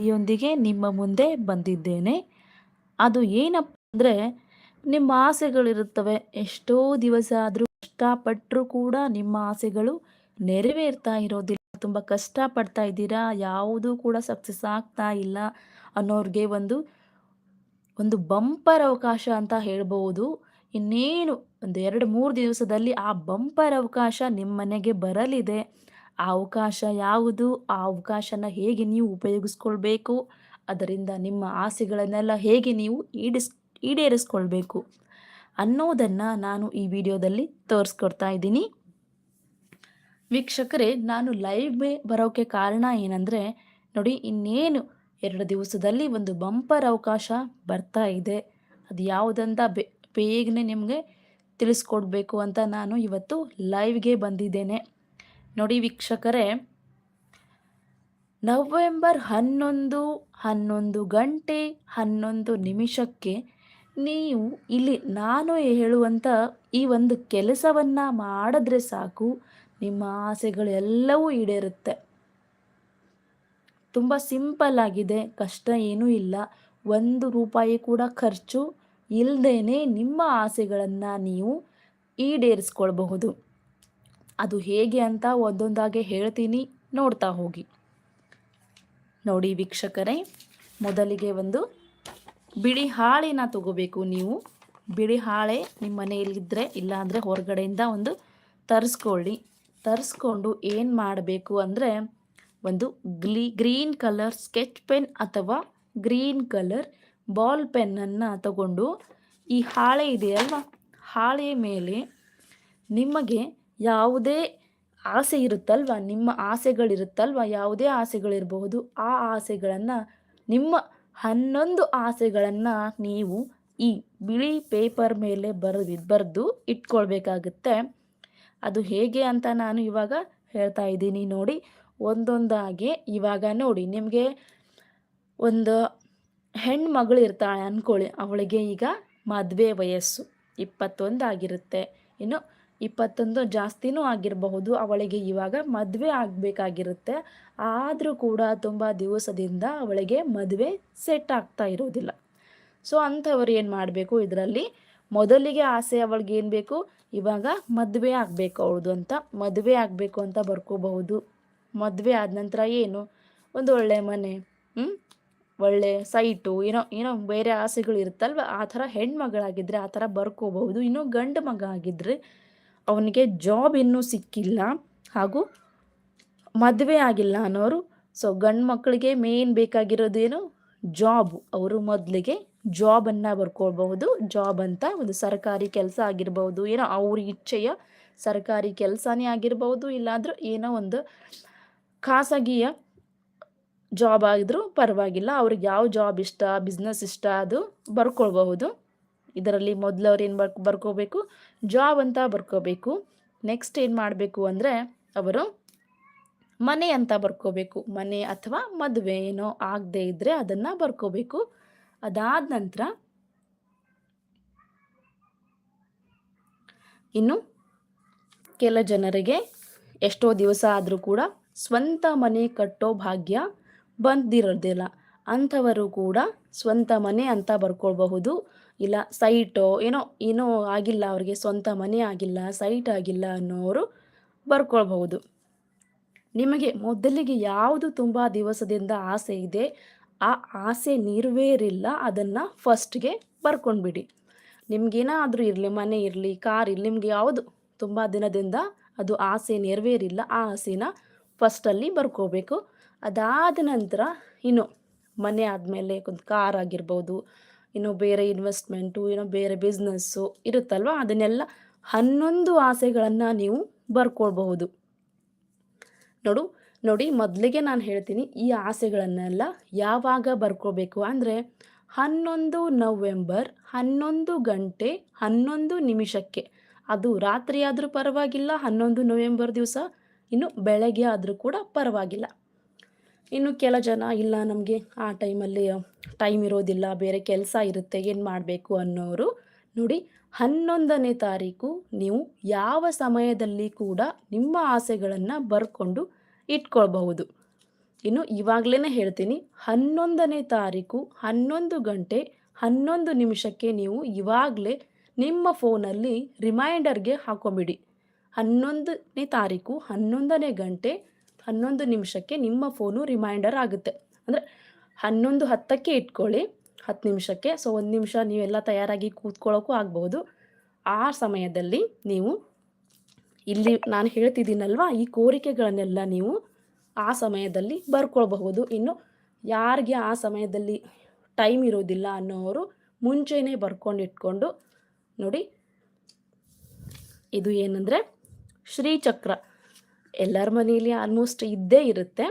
ಯೊಂದಿಗೆ ನಿಮ್ಮ ಮುಂದೆ ಬಂದಿದ್ದೇನೆ. ಅದು ಏನಪ್ಪ ಅಂದರೆ, ನಿಮ್ಮ ಆಸೆಗಳಿರುತ್ತವೆ. ಎಷ್ಟೋ ದಿವಸ ಆದರೂ ಕಷ್ಟಪಟ್ಟರೂ ಕೂಡ ನಿಮ್ಮ ಆಸೆಗಳು ನೆರವೇರ್ತಾ ಇರೋದಿಲ್ಲ. ತುಂಬ ಕಷ್ಟಪಡ್ತಾ ಇದ್ದೀರಾ? ಯಾವುದೂ ಕೂಡ ಸಕ್ಸಸ್ ಆಗ್ತಾ ಇಲ್ಲ ಅನ್ನೋರಿಗೆ ಒಂದು ಒಂದು ಬಂಪರ್ ಅವಕಾಶ ಅಂತ ಹೇಳ್ಬೋದು. ಇನ್ನೇನು ಒಂದು ಎರಡು ಮೂರು ದಿವಸದಲ್ಲಿ ಆ ಬಂಪರ್ ಅವಕಾಶ ನಿಮ್ಮ ಮನೆಗೆ ಬರಲಿದೆ. ಆ ಅವಕಾಶ ಯಾವುದು? ಆ ಅವಕಾಶನ ಹೇಗೆ ನೀವು ಉಪಯೋಗಿಸ್ಕೊಳ್ಬೇಕು? ಅದರಿಂದ ನಿಮ್ಮ ಆಸೆಗಳನ್ನೆಲ್ಲ ಹೇಗೆ ನೀವು ಈಡಿಸ್, ಈಡೇರಿಸ್ಕೊಳ್ಬೇಕು? ಅನ್ನೋದನ್ನು ನಾನು ಈ ವಿಡಿಯೋದಲ್ಲಿ ತೋರಿಸ್ಕೊಡ್ತಾ ಇದ್ದೀನಿ. ವೀಕ್ಷಕರೇ, ನಾನು ಲೈವ್ ಬರೋಕ್ಕೆ ಕಾರಣ ಏನಂದರೆ, ನೋಡಿ, ಇನ್ನೇನು ಎರಡು ದಿವಸದಲ್ಲಿ ಒಂದು ಬಂಪರ್ ಅವಕಾಶ ಬರ್ತಾ ಇದೆ. ಅದು ಯಾವುದಂತ ಬೇಗನೆ ನಿಮಗೆ ತಿಳಿಸ್ಕೊಡ್ಬೇಕು ಅಂತ ನಾನು ಇವತ್ತು ಲೈವ್ಗೆ ಬಂದಿದ್ದೇನೆ. ನೋಡಿ ವೀಕ್ಷಕರೇ, ನವೆಂಬರ್ ಹನ್ನೊಂದು ಹನ್ನೊಂದು ಗಂಟೆ, ಹನ್ನೊಂದು ನಿಮಿಷಕ್ಕೆ ನೀವು ಇಲ್ಲಿ ನಾನು ಹೇಳುವಂಥ ಈ ಒಂದು ಕೆಲಸವನ್ನು ಮಾಡಿದ್ರೆ ಸಾಕು. ನಿಮ್ಮ ಆಸೆಗಳೆಲ್ಲವೂ ಈಡೇರುತ್ತೆ. ತುಂಬ ಸಿಂಪಲ್ ಆಗಿದೆ. ಕಷ್ಟ ಏನೂ ಇಲ್ಲ. ಒಂದು ರೂಪಾಯಿ ಕೂಡ ಖರ್ಚು ಇಲ್ಲದೇ ನಿಮ್ಮ ಆಸೆಗಳನ್ನು ನೀವು ಈಡೇರಿಸ್ಕೊಳ್ಬಹುದು. ಅದು ಹೇಗೆ ಅಂತ ಒಂದೊಂದಾಗೆ ಹೇಳ್ತೀನಿ ನೋಡ್ತಾ ಹೋಗಿ. ನೋಡಿ ವೀಕ್ಷಕರೇ, ಮೊದಲಿಗೆ ಒಂದು ಬಿಳಿ ಹಾಳೆನ ತಗೋಬೇಕು ನೀವು. ಬಿಳಿ ಹಾಳೆ ನಿಮ್ಮ ಮನೆಯಲ್ಲಿದ್ದರೆ ಇಲ್ಲಾಂದರೆ ಹೊರಗಡೆಯಿಂದ ಒಂದು ತರಿಸ್ಕೊಳ್ಳಿ. ತರಿಸ್ಕೊಂಡು ಏನು ಮಾಡಬೇಕು ಅಂದರೆ, ಒಂದು ಗ್ಲೀ, ಗ್ರೀನ್ ಕಲರ್ ಸ್ಕೆಚ್ ಪೆನ್ ಅಥವಾ ಗ್ರೀನ್ ಕಲರ್ ಬಾಲ್ ಪೆನ್ನನ್ನು ತಗೊಂಡು ಈ ಹಾಳೆ ಇದೆಯಲ್ವ? ಹಾಳೆ ಮೇಲೆ ನಿಮಗೆ ಯಾವುದೇ ಆಸೆ ಇರುತ್ತಲ್ವ? ನಿಮ್ಮ ಆಸೆಗಳಿರುತ್ತಲ್ವ? ಯಾವುದೇ ಆಸೆಗಳಿರಬಹುದು. ಆ ಆಸೆಗಳನ್ನು, ನಿಮ್ಮ ಹನ್ನೊಂದು ಆಸೆಗಳನ್ನು ನೀವು ಈ ಬಿಳಿ ಪೇಪರ್ ಮೇಲೆ ಬರೆದು ಬರೆದು ಇಟ್ಕೊಳ್ಬೇಕಾಗುತ್ತೆ. ಅದು ಹೇಗೆ ಅಂತ ನಾನು ಇವಾಗ ಹೇಳ್ತಾ ಇದ್ದೀನಿ ನೋಡಿ. ಒಂದೊಂದಾಗಿ ಇವಾಗ ನೋಡಿ, ನಿಮಗೆ ಒಂದು ಹೆಣ್ಮಗಳು ಇರ್ತಾಳೆ ಅಂದ್ಕೊಳ್ಳಿ ಅವಳಿಗೆ ಈಗ ಮದುವೆ ವಯಸ್ಸು ಇಪ್ಪತ್ತೊಂದು ಆಗಿರುತ್ತೆ ಇನ್ನು ಇಪ್ಪತ್ತೊಂದು ಜಾಸ್ತಿನೂ ಆಗಿರಬಹುದು. ಅವಳಿಗೆ ಇವಾಗ ಮದುವೆ ಆಗಬೇಕಾಗಿರುತ್ತೆ. ಆದರೂ ಕೂಡ ತುಂಬ ದಿವಸದಿಂದ ಅವಳಿಗೆ ಮದುವೆ ಸೆಟ್ ಆಗ್ತಾ ಇರೋದಿಲ್ಲ. ಸೊ ಅಂಥವ್ರು ಏನು ಮಾಡಬೇಕು? ಇದರಲ್ಲಿ ಮೊದಲಿಗೆ ಆಸೆ ಅವಳಿಗೆ ಏನು ಬೇಕು? ಇವಾಗ ಮದುವೆ ಆಗಬೇಕು ಅವಳದು ಅಂತ. ಮದುವೆ ಆಗಬೇಕು ಅಂತ ಬರ್ಕೋಬಹುದು. ಮದುವೆ ಆದ ನಂತರ ಏನು? ಒಂದು ಒಳ್ಳೆ ಮನೆ ಹ್ಞೂ ಒಳ್ಳೆ ಸೈಟು ಏನೋ ಏನೋ ಬೇರೆ ಆಸೆಗಳು ಇರುತ್ತಲ್ವ? ಆ ಥರ ಹೆಣ್ಮಗಳಾಗಿದ್ದರೆ ಆ ಥರ ಬರ್ಕೋಬಹುದು. ಇನ್ನೂ ಗಂಡು ಮಗ ಆಗಿದ್ದರೆ ಅವನಿಗೆ ಜಾಬ್ ಇನ್ನೂ ಸಿಕ್ಕಿಲ್ಲ ಹಾಗೂ ಮದುವೆ ಆಗಿಲ್ಲ ಅನ್ನೋರು. ಸೊ ಗಂಡು ಮಕ್ಕಳಿಗೆ ಮೇನ್ ಬೇಕಾಗಿರೋದೇನು ಜಾಬ್ ಅವರು ಮೊದಲಿಗೆ ಜಾಬನ್ನು ಬರ್ಕೊಳ್ಬಹುದು. ಜಾಬ್ ಅಂತ ಒಂದು ಸರ್ಕಾರಿ ಕೆಲಸ ಆಗಿರ್ಬೋದು ಏನೋ ಅವ್ರ ಇಚ್ಛೆಯ ಸರ್ಕಾರಿ ಕೆಲಸನೇ ಆಗಿರ್ಬೋದು ಇಲ್ಲಾಂದ್ರೆ ಏನೋ ಒಂದು ಖಾಸಗಿಯ ಜಾಬ್ ಆಗಿದ್ರೂ ಪರವಾಗಿಲ್ಲ. ಅವ್ರಿಗೆ ಯಾವ ಜಾಬ್ ಇಷ್ಟ ಬಿಸ್ನೆಸ್ ಇಷ್ಟ, ಅದು ಬರ್ಕೊಳ್ಬಹುದು. ಇದರಲ್ಲಿ ಮೊದಲು ಅವ್ರು ಏನು ಬರ್ಕ್ ಬರ್ಕೋಬೇಕು? ಜಾಬ್ ಅಂತ ಬರ್ಕೋಬೇಕು. ನೆಕ್ಸ್ಟ್ ಏನು ಮಾಡಬೇಕು ಅಂದರೆ ಅವರು ಮನೆ ಅಂತ ಬರ್ಕೋಬೇಕು. ಮನೆ ಅಥವಾ ಮದುವೆ ಏನೋ ಆಗದೆ ಇದ್ದರೆ ಅದನ್ನು ಬರ್ಕೋಬೇಕು. ಅದಾದ ನಂತರ ಇನ್ನು ಕೆಲ ಜನರಿಗೆ ಎಷ್ಟೋ ದಿವಸ ಆದರೂ ಕೂಡ ಸ್ವಂತ ಮನೆ ಕಟ್ಟೋ ಭಾಗ್ಯ ಬಂದಿರೋದಿಲ್ಲ. ಅಂಥವರು ಕೂಡ ಸ್ವಂತ ಮನೆ ಅಂತ ಬರ್ಕೊಳ್ಬಹುದು. ಇಲ್ಲ, ಸೈಟೋ, ಏನೋ ಏನೋ ಆಗಿಲ್ಲ ಅವರಿಗೆ, ಸ್ವಂತ ಮನೆ ಆಗಿಲ್ಲ, ಸೈಟ್ ಆಗಿಲ್ಲ ಅನ್ನೋರು ಬರ್ಕೊಳ್ಬಹುದು. ನಿಮಗೆ ಮೊದಲಿಗೆ ಯಾವುದು ತುಂಬ ದಿವಸದಿಂದ ಆಸೆ ಇದೆ, ಆ ಆಸೆ ನೆರವೇರಿಲ್ಲ, ಅದನ್ನು ಫಸ್ಟ್ಗೆ ಬರ್ಕೊಂಡ್ಬಿಡಿ. ನಿಮ್ಗೇನಾದರೂ ಇರಲಿ, ಮನೆ ಇರಲಿ, ಕಾರ್ ಇರಲಿ, ನಿಮಗೆ ಯಾವುದು ತುಂಬ ದಿನದಿಂದ ಅದು ಆಸೆ ನೆರವೇರಿಲ್ಲ, ಆ ಆಸೆನ ಫಸ್ಟಲ್ಲಿ ಬರ್ಕೋಬೇಕು. ಅದಾದ ನಂತರ ಇನ್ನು ಮನೆ ಆದಮೇಲೆ ಒಂದು ಕಾರ್ ಆಗಿರ್ಬೋದು ಇನ್ನು ಬೇರೆ ಇನ್ವೆಸ್ಟ್ಮೆಂಟು ಏನೋ ಬೇರೆ ಬಿಸ್ನೆಸ್ಸು ಇರುತ್ತಲ್ವ? ಅದನ್ನೆಲ್ಲ ಹನ್ನೊಂದು ಆಸೆಗಳನ್ನು ನೀವು ಬರ್ಕೊಳ್ಬಹುದು. ನೋಡು, ನೋಡಿ, ಮೊದಲಿಗೆ ನಾನು ಹೇಳ್ತೀನಿ, ಈ ಆಸೆಗಳನ್ನೆಲ್ಲ ಯಾವಾಗ ಬರ್ಕೋಬೇಕು ಅಂದರೆ ಹನ್ನೊಂದು ನವೆಂಬರ್, ಹನ್ನೊಂದು ಗಂಟೆ, ಹನ್ನೊಂದು ನಿಮಿಷಕ್ಕೆ. ಅದು ರಾತ್ರಿ ಆದರೂ ಪರವಾಗಿಲ್ಲ, ಹನ್ನೊಂದು ನವೆಂಬರ್ ದಿವಸ, ಇನ್ನು ಬೆಳಗ್ಗೆ ಆದರೂ ಕೂಡ ಪರವಾಗಿಲ್ಲ. ಇನ್ನು ಕೆಲ ಜನ, ಇಲ್ಲ ನಮಗೆ ಆ ಟೈಮಲ್ಲಿ ಟೈಮ್ ಇರೋದಿಲ್ಲ, ಬೇರೆ ಕೆಲಸ ಇರುತ್ತೆ, ಏನು ಮಾಡಬೇಕು ಅನ್ನೋರು ನೋಡಿ, ಹನ್ನೊಂದನೇ ತಾರೀಕು ನೀವು ಯಾವ ಸಮಯದಲ್ಲಿ ಕೂಡ ನಿಮ್ಮ ಆಸೆಗಳನ್ನು ಬರ್ಕೊಂಡು ಇಟ್ಕೊಳ್ಬಹುದು. ಇನ್ನು ಇವಾಗಲೇ ಹೇಳ್ತೀನಿ, ಹನ್ನೊಂದನೇ ತಾರೀಕು ಹನ್ನೊಂದು ಗಂಟೆ ಹನ್ನೊಂದು ನಿಮಿಷಕ್ಕೆ ನೀವು ಇವಾಗಲೇ ನಿಮ್ಮ ಫೋನಲ್ಲಿ ರಿಮೈಂಡರ್ಗೆ ಹಾಕೊಂಬಿಡಿ. ಹನ್ನೊಂದನೇ ತಾರೀಕು ಹನ್ನೊಂದನೇ ಗಂಟೆ ಹನ್ನೊಂದು ನಿಮಿಷಕ್ಕೆ ನಿಮ್ಮ ಫೋನು ರಿಮೈಂಡರ್ ಆಗುತ್ತೆ. ಅಂದರೆ ಹನ್ನೊಂದು ಹತ್ತಕ್ಕೆ ಇಟ್ಕೊಳ್ಳಿ, ಹತ್ತು ನಿಮಿಷಕ್ಕೆ. ಸೊ ಒಂದು ನಿಮಿಷ ನೀವೆಲ್ಲ ತಯಾರಾಗಿ ಕೂತ್ಕೊಳ್ಳೋಕ್ಕೂ ಆಗ್ಬೋದು. ಆ ಸಮಯದಲ್ಲಿ ನೀವು ಇಲ್ಲಿ ನಾನು ಹೇಳ್ತಿದ್ದೀನಲ್ವಾ, ಈ ಕೋರಿಕೆಗಳನ್ನೆಲ್ಲ ನೀವು ಆ ಸಮಯದಲ್ಲಿ ಬರ್ಕೊಳ್ಬಹುದು. ಇನ್ನು ಯಾರಿಗೆ ಆ ಸಮಯದಲ್ಲಿ ಟೈಮ್ ಇರೋದಿಲ್ಲ ಅನ್ನೋರು ಮುಂಚೆನೇ ಬರ್ಕೊಂಡು ಇಟ್ಕೊಂಡು ನೋಡಿ. ಇದು ಏನಂದರೆ ಶ್ರೀಚಕ್ರ. ಎಲ್ಲರ ಮನೆಯಲ್ಲಿ ಆಲ್ಮೋಸ್ಟ್ ಇದ್ದೇ ಇರುತ್ತೆ.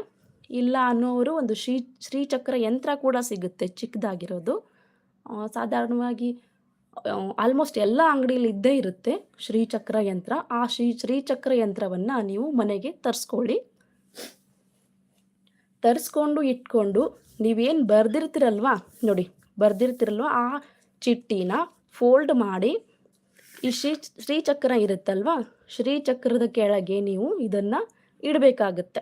ಇಲ್ಲ ಅನ್ನೋರು ಒಂದು ಶ್ರೀ, ಶ್ರೀಚಕ್ರ ಯಂತ್ರ ಕೂಡ ಸಿಗುತ್ತೆ ಚಿಕ್ಕದಾಗಿರೋದು. ಸಾಧಾರಣವಾಗಿ ಆಲ್ಮೋಸ್ಟ್ ಎಲ್ಲ ಅಂಗಡಿಯಲ್ಲಿ ಇದ್ದೇ ಇರುತ್ತೆ ಶ್ರೀಚಕ್ರ ಯಂತ್ರ. ಆ ಶ್ರೀ, ಶ್ರೀಚಕ್ರ ಯಂತ್ರವನ್ನು ನೀವು ಮನೆಗೆ ತರಿಸ್ಕೊಳ್ಳಿ. ತರಿಸ್ಕೊಂಡು ಇಟ್ಕೊಂಡು ನೀವೇನು ಬರೆದಿರ್ತಿರಲ್ವಾ? ನೋಡಿ, ಬರೆದಿರ್ತಿರಲ್ವ? ಆ ಚಿಟ್ಟಿನ ಫೋಲ್ಡ್ ಮಾಡಿ. ಈ ಶ್ರೀ ಶ್ರೀಚಕ್ರ ಇರುತ್ತಲ್ವಾ? ಶ್ರೀಚಕ್ರದ ಕೆಳಗೆ ನೀವು ಇದನ್ನ ಇಡಬೇಕಾಗತ್ತೆ.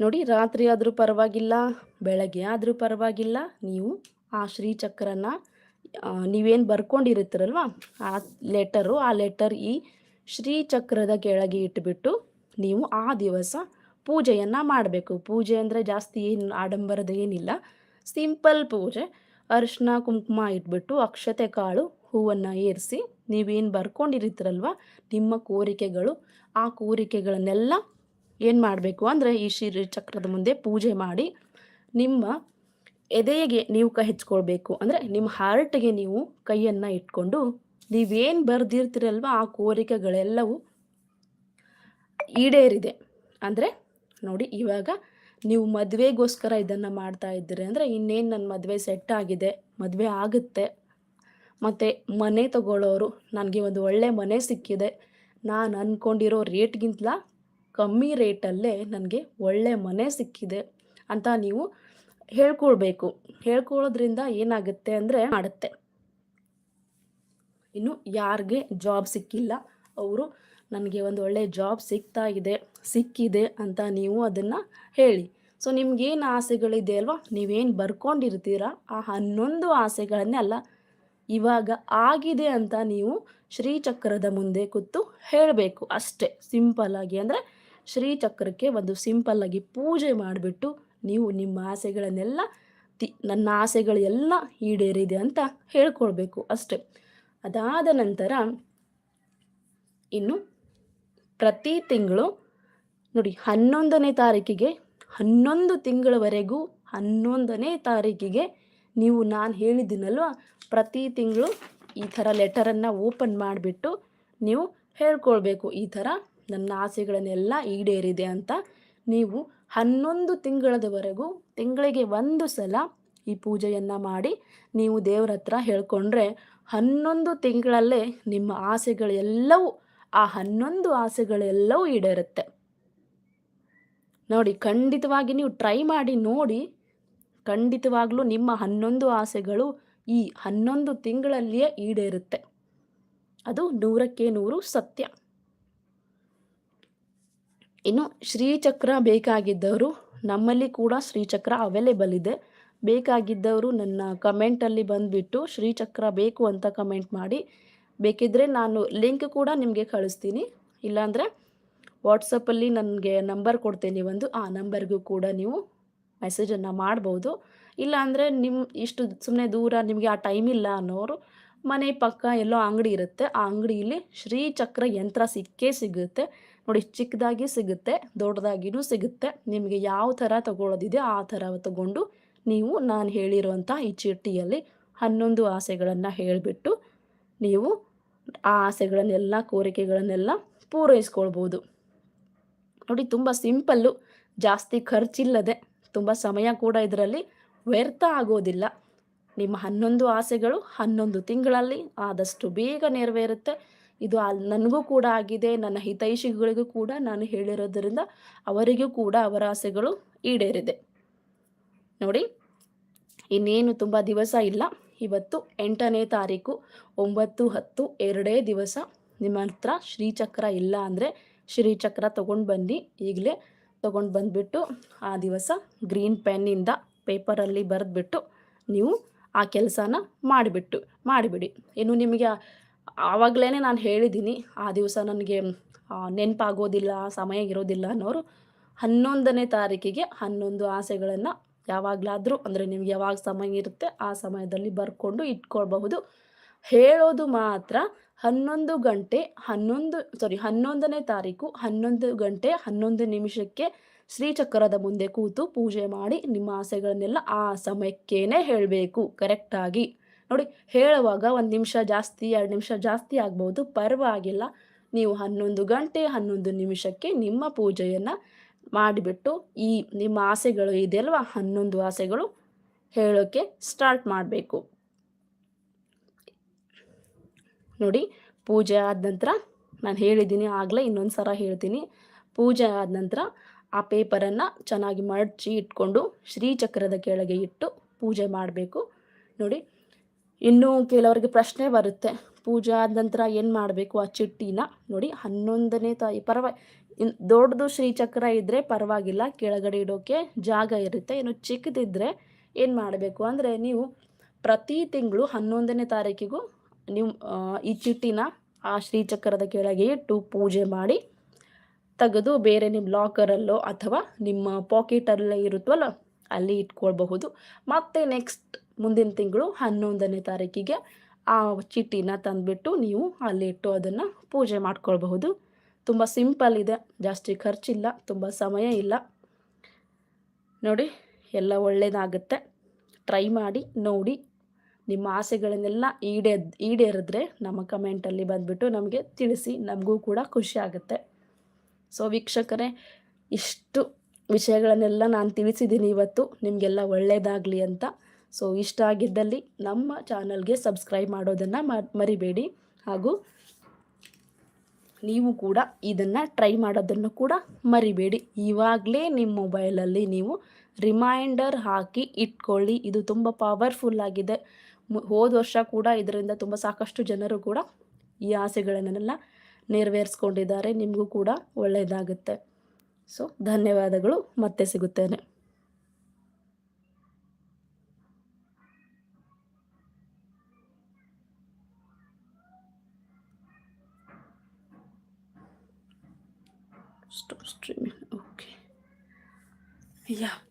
ನೋಡಿ, ರಾತ್ರಿ ಆದರೂ ಪರವಾಗಿಲ್ಲ, ಬೆಳಗ್ಗೆ ಆದರೂ ಪರವಾಗಿಲ್ಲ, ನೀವು ಆ ಶ್ರೀಚಕ್ರನ ನೀವೇನು ಬರ್ಕೊಂಡಿರುತ್ತೀರಲ್ವ? ಆ ಲೆಟರು, ಆ ಲೆಟರ್ ಈ ಶ್ರೀಚಕ್ರದ ಕೆಳಗೆ ಇಟ್ಬಿಟ್ಟು ನೀವು ಆ ದಿವಸ ಪೂಜೆಯನ್ನು ಮಾಡಬೇಕು. ಪೂಜೆ ಅಂದರೆ ಜಾಸ್ತಿ ಏನು ಆಡಂಬರದ ಏನಿಲ್ಲ. ಸಿಂಪಲ್ ಪೂಜೆ. ಅರಿಶಿನ, ಕುಂಕುಮ ಇಟ್ಬಿಟ್ಟು ಅಕ್ಷತೆ ಕಾಳು ಹೂವನ್ನು ಏರಿಸಿ ನೀವೇನು ಬರ್ಕೊಂಡಿರ್ತೀರಲ್ವ ನಿಮ್ಮ ಕೋರಿಕೆಗಳು, ಆ ಕೋರಿಕೆಗಳನ್ನೆಲ್ಲ ಏನು ಮಾಡಬೇಕು ಅಂದರೆ ಈ ಶಿರ ಚಕ್ರದ ಮುಂದೆ ಪೂಜೆ ಮಾಡಿ ನಿಮ್ಮ ಎದೆಗೆ ನೀವು ಕೈ ಹಚ್ಕೊಳ್ಬೇಕು ಅಂದರೆ ನಿಮ್ಮ ಹಾರ್ಟ್ಗೆ ನೀವು ಕೈಯನ್ನು ಇಟ್ಕೊಂಡು ನೀವೇನು ಬರೆದಿರ್ತೀರಲ್ವ, ಆ ಕೋರಿಕೆಗಳೆಲ್ಲವೂ ಈಡೇರಿದೆ. ಅಂದರೆ ನೋಡಿ ಇವಾಗ ನೀವು ಮದುವೆಗೋಸ್ಕರ ಇದನ್ನು ಮಾಡ್ತಾ ಇದ್ದೀರಿ ಅಂದರೆ ಇನ್ನೇನು ನನ್ನ ಮದುವೆ ಸೆಟ್ ಆಗಿದೆ, ಮದುವೆ ಆಗುತ್ತೆ. ಮತ್ತು ಮನೆ ತಗೊಳ್ಳೋರು ನನಗೆ ಒಂದು ಒಳ್ಳೆ ಮನೆ ಸಿಕ್ಕಿದೆ. ನಾನು ಅಂದ್ಕೊಂಡಿರೋ ರೇಟ್ಗಿಂತಲ ಕಮ್ಮಿ ರೇಟಲ್ಲೇ ನನಗೆ ಒಳ್ಳೆ ಮನೆ ಸಿಕ್ಕಿದೆ ಅಂತ ನೀವು ಹೇಳ್ಕೊಳ್ಬೇಕು. ಹೇಳ್ಕೊಳ್ಳೋದ್ರಿಂದ ಏನಾಗುತ್ತೆ ಅಂದರೆ ಮಾಡುತ್ತೆ. ಇನ್ನು ಯಾರಿಗೆ ಜಾಬ್ ಸಿಕ್ಕಿಲ್ಲ, ಅವರು ನನಗೆ ಒಂದು ಒಳ್ಳೆ ಜಾಬ್ ಸಿಗ್ತಾ ಇದೆ, ಸಿಕ್ಕಿದೆ ಅಂತ ನೀವು ಅದನ್ನು ಹೇಳಿ. ಸೊ, ನಿಮ್ಗೇನು ಆಸೆಗಳಿದೆ ಅಲ್ವಾ? ನೀವೇನು ಬರ್ಕೊಂಡಿರ್ತೀರ? ಆ ಹನ್ನೊಂದು ಆಸೆಗಳನ್ನೆಲ್ಲ ಇವಾಗ ಆಗಿದೆ ಅಂತ ನೀವು ಶ್ರೀಚಕ್ರದ ಮುಂದೆ ಕೂತು ಹೇಳಬೇಕು ಅಷ್ಟೇ. ಸಿಂಪಲ್ ಆಗಿ ಅಂದರೆ ಶ್ರೀಚಕ್ರಕ್ಕೆ ಒಂದು ಸಿಂಪಲ್ ಆಗಿ ಪೂಜೆ ಮಾಡಿಬಿಟ್ಟು ನೀವು ನಿಮ್ಮ ಆಸೆಗಳನ್ನೆಲ್ಲ ತಿ, ನನ್ನ ಆಸೆಗಳೆಲ್ಲ ಈಡೇರಿದೆ ಅಂತ ಹೇಳ್ಕೊಳ್ಬೇಕು ಅಷ್ಟೆ. ಅದಾದ ನಂತರ ಇನ್ನು ಪ್ರತಿ ತಿಂಗಳು ನೋಡಿ ಹನ್ನೊಂದನೇ ತಾರೀಕಿಗೆ, ಹನ್ನೊಂದು ತಿಂಗಳವರೆಗೂ ಹನ್ನೊಂದನೇ ತಾರೀಕಿಗೆ ನೀವು ನಾನು ಹೇಳಿದ್ದೀನಲ್ವ ಪ್ರತಿ ತಿಂಗಳು ಈ ಥರ ಲೆಟರನ್ನು ಓಪನ್ ಮಾಡಿಬಿಟ್ಟು ನೀವು ಹೇಳ್ಕೊಳ್ಬೇಕು. ಈ ಥರ ನನ್ನ ಆಸೆಗಳನ್ನೆಲ್ಲ ಈಡೇರಿದೆ ಅಂತ ನೀವು ಹನ್ನೊಂದು ತಿಂಗಳದವರೆಗೂ, ತಿಂಗಳಿಗೆ ಒಂದು ಸಲ ಈ ಪೂಜೆಯನ್ನು ಮಾಡಿ ನೀವು ದೇವರ ಹತ್ರ ಹೇಳ್ಕೊಂಡ್ರೆ ಹನ್ನೊಂದು ತಿಂಗಳಲ್ಲೇ ನಿಮ್ಮ ಆಸೆಗಳೆಲ್ಲವೂ, ಆ ಹನ್ನೊಂದು ಆಸೆಗಳೆಲ್ಲವೂ ಈಡೇರುತ್ತೆ. ನೋಡಿ, ಖಂಡಿತವಾಗಿ ನೀವು ಟ್ರೈ ಮಾಡಿ ನೋಡಿ. ಖಂಡಿತವಾಗ್ಲೂ ನಿಮ್ಮ ಹನ್ನೊಂದು ಆಸೆಗಳು ಈ ಹನ್ನೊಂದು ತಿಂಗಳಲ್ಲಿಯೇ ಈಡೇರುತ್ತೆ. ಅದು ನೂರಕ್ಕೆ ನೂರು ಸತ್ಯ. ಇನ್ನು ಶ್ರೀಚಕ್ರ ಬೇಕಾಗಿದ್ದವರು, ನಮ್ಮಲ್ಲಿ ಕೂಡ ಶ್ರೀಚಕ್ರ ಅವೈಲೇಬಲ್ ಇದೆ. ಬೇಕಾಗಿದ್ದವರು ನನ್ನ ಕಮೆಂಟಲ್ಲಿ ಬಂದುಬಿಟ್ಟು ಶ್ರೀಚಕ್ರ ಬೇಕು ಅಂತ ಕಮೆಂಟ್ ಮಾಡಿ. ಬೇಕಿದ್ದರೆ ನಾನು ಲಿಂಕ್ ಕೂಡ ನಿಮಗೆ ಕಳಿಸ್ತೀನಿ. ಇಲ್ಲಾಂದರೆ ವಾಟ್ಸಪ್ಪಲ್ಲಿ ನನಗೆ ನಂಬರ್ ಕೊಡ್ತೀನಿ ಒಂದು. ಆ ನಂಬರ್ಗೂ ಕೂಡ ನೀವು ಮೆಸೇಜನ್ನು ಮಾಡ್ಬೋದು. ಇಲ್ಲಾಂದರೆ ನಿಮ್ಮ ಇಷ್ಟು ಸುಮ್ಮನೆ ದೂರ ನಿಮಗೆ ಆ ಟೈಮ್ ಇಲ್ಲ ಅನ್ನೋರು, ಮನೆ ಪಕ್ಕ ಎಲ್ಲೋ ಅಂಗಡಿ ಇರುತ್ತೆ, ಆ ಅಂಗಡಿಯಲ್ಲಿ ಶ್ರೀಚಕ್ರ ಯಂತ್ರ ಸಿಕ್ಕೇ ಸಿಗುತ್ತೆ. ನೋಡಿ, ಚಿಕ್ಕದಾಗಿ ಸಿಗುತ್ತೆ ದೊಡ್ಡದಾಗಿಯೂ ಸಿಗುತ್ತೆ. ನಿಮಗೆ ಯಾವ ಥರ ತಗೊಳ್ಳೋದಿದೆ ಆ ಥರ ತಗೊಂಡು ನೀವು ನಾನು ಹೇಳಿರುವಂಥ ಈ ಚೀಟಿಯಲ್ಲಿ ಹನ್ನೊಂದು ಆಸೆಗಳನ್ನು ಹೇಳಿಬಿಟ್ಟು ನೀವು ಆ ಆಸೆಗಳನ್ನೆಲ್ಲ, ಕೋರಿಕೆಗಳನ್ನೆಲ್ಲ ಪೂರೈಸ್ಕೊಳ್ಬೋದು. ನೋಡಿ, ತುಂಬ ಸಿಂಪಲ್ಲು ಜಾಸ್ತಿ ಖರ್ಚಿಲ್ಲದೆ, ತುಂಬ ಸಮಯ ಕೂಡ ಇದರಲ್ಲಿ ವ್ಯರ್ಥ ಆಗೋದಿಲ್ಲ. ನಿಮ್ಮ ಹನ್ನೊಂದು ಆಸೆಗಳು ಹನ್ನೊಂದು ತಿಂಗಳಲ್ಲಿ ಆದಷ್ಟು ಬೇಗ ನೆರವೇರುತ್ತೆ. ಇದು ನನಗೂ ಕೂಡ ಆಗಿದೆ, ನನ್ನ ಹಿತೈಷಿಗಳಿಗೂ ಕೂಡ ನಾನು ಹೇಳಿರೋದರಿಂದ ಅವರಿಗೂ ಕೂಡ ಅವರ ಆಸೆಗಳು ಈಡೇರಿದೆ. ನೋಡಿ, ಇನ್ನೇನು ತುಂಬ ದಿವಸ ಇಲ್ಲ. ಇವತ್ತು ಎಂಟನೇ ತಾರೀಕು, ಒಂಬತ್ತು ಹತ್ತು ಎರಡೇ ದಿವಸ. ನಿಮ್ಮ ಹತ್ರ ಶ್ರೀಚಕ್ರ ಇಲ್ಲ ಅಂದರೆ ಶ್ರೀಚಕ್ರ ತೊಗೊಂಡು ಬನ್ನಿ. ಈಗಲೇ ತೊಗೊಂಡು ಬಂದುಬಿಟ್ಟು ಆ ದಿವಸ ಗ್ರೀನ್ ಪೆನ್ನಿಂದ ಪೇಪರಲ್ಲಿ ಬರೆದ್ಬಿಟ್ಟು ನೀವು ಆ ಕೆಲಸನ ಮಾಡಿಬಿಟ್ಟು, ಮಾಡಿಬಿಡಿ. ಇನ್ನು ನಿಮಗೆ ಆವಾಗಲೇ ನಾನು ಹೇಳಿದ್ದೀನಿ, ಆ ದಿವಸ ನನಗೆ ನೆನಪಾಗೋದಿಲ್ಲ, ಸಮಯ ಇರೋದಿಲ್ಲ ಅನ್ನೋರು ಹನ್ನೊಂದನೇ ತಾರೀಕಿಗೆ ಹನ್ನೊಂದು ಆಸೆಗಳನ್ನು ಯಾವಾಗಲಾದರೂ, ಅಂದರೆ ನಿಮ್ಗೆ ಯಾವಾಗ ಸಮಯ ಇರುತ್ತೆ ಆ ಸಮಯದಲ್ಲಿ ಬರ್ಕೊಂಡು ಇಟ್ಕೊಳ್ಬಹುದು. ಹೇಳೋದು ಮಾತ್ರ ಹನ್ನೊಂದು ಗಂಟೆ ಹನ್ನೊಂದು ಸಾರಿ ಹನ್ನೊಂದನೇ ತಾರೀಕು ಹನ್ನೊಂದು ಗಂಟೆ ಹನ್ನೊಂದು ನಿಮಿಷಕ್ಕೆ ಶ್ರೀಚಕ್ರದ ಮುಂದೆ ಕೂತು ಪೂಜೆ ಮಾಡಿ ನಿಮ್ಮ ಆಸೆಗಳನ್ನೆಲ್ಲ ಆ ಸಮಯಕ್ಕೇನೆ ಹೇಳಬೇಕು ಕರೆಕ್ಟಾಗಿ ನೋಡಿ, ಹೇಳುವಾಗ ಒಂದು ನಿಮಿಷ ಜಾಸ್ತಿ, ಎರಡು ನಿಮಿಷ ಜಾಸ್ತಿ ಆಗ್ಬೋದು, ಪರವಾಗಿಲ್ಲ. ನೀವು ಹನ್ನೊಂದು ಗಂಟೆ, ಹನ್ನೊಂದು ನಿಮಿಷಕ್ಕೆ ನಿಮ್ಮ ಪೂಜೆಯನ್ನು ಮಾಡಿಬಿಟ್ಟು ಈ ನಿಮ್ಮ ಆಸೆಗಳು ಇದೆಯಲ್ವ, ಹನ್ನೊಂದು ಆಸೆಗಳು ಹೇಳೋಕ್ಕೆ ಸ್ಟಾರ್ಟ್ ಮಾಡಬೇಕು. ನೋಡಿ, ಪೂಜೆ ಆದ ನಂತರ ನಾನು ಹೇಳಿದ್ದೀನಿ, ಆಗಲೇ ಇನ್ನೊಂದು ಸಲ ಹೇಳ್ತೀನಿ. ಪೂಜೆ ಆದ ನಂತರ ಆ ಪೇಪರನ್ನು ಚೆನ್ನಾಗಿ ಮಡಚಿ ಇಟ್ಕೊಂಡು ಶ್ರೀಚಕ್ರದ ಕೆಳಗೆ ಇಟ್ಟು ಪೂಜೆ ಮಾಡಬೇಕು. ನೋಡಿ, ಇನ್ನೂ ಕೆಲವರಿಗೆ ಪ್ರಶ್ನೆ ಬರುತ್ತೆ. ಪೂಜೆ ಆದ ನಂತರ ಏನು ಮಾಡಬೇಕು? ಆ ಚಿಟ್ಟಿನ ನೋಡಿ, ಹನ್ನೊಂದನೇ ತಾಯಿ ಪರವ ದೊಡ್ಡದು ಶ್ರೀಚಕ್ರ ಇದ್ದರೆ ಪರವಾಗಿಲ್ಲ, ಕೆಳಗಡೆ ಇಡೋಕ್ಕೆ ಜಾಗ ಇರುತ್ತೆ. ಇನ್ನು ಚಿಕ್ಕದಿದ್ದರೆ ಏನು ಮಾಡಬೇಕು ಅಂದರೆ ನೀವು ಪ್ರತಿ ತಿಂಗಳು ಹನ್ನೊಂದನೇ ತಾರೀಕಿಗೂ ನೀವು ಈ ಚಿಟ್ಟಿನ ಆ ಶ್ರೀಚಕ್ರದ ಕೆಳಗೆ ಇಟ್ಟು ಪೂಜೆ ಮಾಡಿ ತೆಗೆದು ಬೇರೆ ನಿಮ್ಮ ಲಾಕರಲ್ಲೋ ಅಥವಾ ನಿಮ್ಮ ಪಾಕೆಟಲ್ಲೇ ಇರುತ್ತವಲ್ಲ ಅಲ್ಲಿ ಇಟ್ಕೊಳ್ಬಹುದು. ಮತ್ತೆ ನೆಕ್ಸ್ಟ್ ಮುಂದಿನ ತಿಂಗಳು ಹನ್ನೊಂದನೇ ತಾರೀಕಿಗೆ ಆ ಚೀಟಿನ ತಂದುಬಿಟ್ಟು ನೀವು ಅಲ್ಲಿ ಇಟ್ಟು ಅದನ್ನು ಪೂಜೆ ಮಾಡ್ಕೊಳ್ಬಹುದು. ತುಂಬ ಸಿಂಪಲ್ ಇದೆ, ಜಾಸ್ತಿ ಖರ್ಚಿಲ್ಲ, ತುಂಬ ಸಮಯ ಇಲ್ಲ. ನೋಡಿ, ಎಲ್ಲ ಒಳ್ಳೆಯದಾಗುತ್ತೆ ಟ್ರೈ ಮಾಡಿ, ನೋಡಿ. ನಿಮ್ಮ ಆಸೆಗಳನ್ನೆಲ್ಲ ಈಡೇ ಈಡೇರಿದ್ರೆ ನಮ್ಮ ಕಮೆಂಟಲ್ಲಿ ಬಂದುಬಿಟ್ಟು ನಮಗೆ ತಿಳಿಸಿ, ನಮಗೂ ಕೂಡ ಖುಷಿ ಆಗುತ್ತೆ. ಸೊ ವೀಕ್ಷಕರೇ, ಇಷ್ಟು ವಿಷಯಗಳನ್ನೆಲ್ಲ ನಾನು ತಿಳಿಸಿದ್ದೀನಿ ಇವತ್ತು. ನಿಮಗೆಲ್ಲ ಒಳ್ಳೆಯದಾಗಲಿ ಅಂತ. ಸೊ ಇಷ್ಟ ಆಗಿದ್ದಲ್ಲಿ ನಮ್ಮ ಚಾನಲ್ಗೆ ಸಬ್ಸ್ಕ್ರೈಬ್ ಮಾಡೋದನ್ನು ಮರಿಬೇಡಿ. ಹಾಗೂ ನೀವು ಕೂಡ ಇದನ್ನು ಟ್ರೈ ಮಾಡೋದನ್ನು ಕೂಡ ಮರಿಬೇಡಿ. ಇವಾಗಲೇ ನಿಮ್ಮ ಮೊಬೈಲಲ್ಲಿ ನೀವು ರಿಮೈಂಡರ್ ಹಾಕಿ ಇಟ್ಕೊಳ್ಳಿ. ಇದು ತುಂಬ ಪವರ್ಫುಲ್ ಆಗಿದೆ. ಹೋದ ವರ್ಷ ಕೂಡ ಇದರಿಂದ ತುಂಬ ಸಾಕಷ್ಟು ಜನರು ಕೂಡ ಈ ಆಸೆಗಳನ್ನೆಲ್ಲ ನೆರವೇರಿಸ್ಕೊಂಡಿದ್ದಾರೆ. ನಿಮಗೂ ಕೂಡ ಒಳ್ಳೆಯದಾಗುತ್ತೆ. ಸೊ ಧನ್ಯವಾದಗಳು. ಮತ್ತೆ ಸಿಗುತ್ತೇನೆ. Streaming okay yeah